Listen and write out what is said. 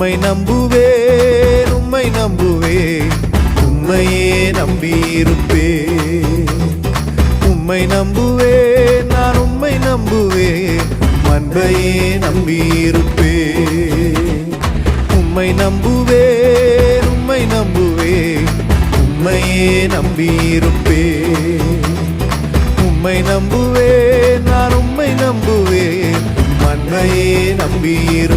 உம்மை நம்புவேன் உம்மை நம்புவேன். உம்மையே நம்பியிருப்பே உம்மை நம்புவேன் நான் உம்மை நம்புவேன். அன்பையே நம்பியிருப்பே உம்மை நம்புவேன் உம்மை நம்புவேன். உம்மையே நம்பியிருப்பே உம்மை நம்புவேன் நான் உம்மை நம்புவேன். அன்பையே நம்பியிருப்பேன்.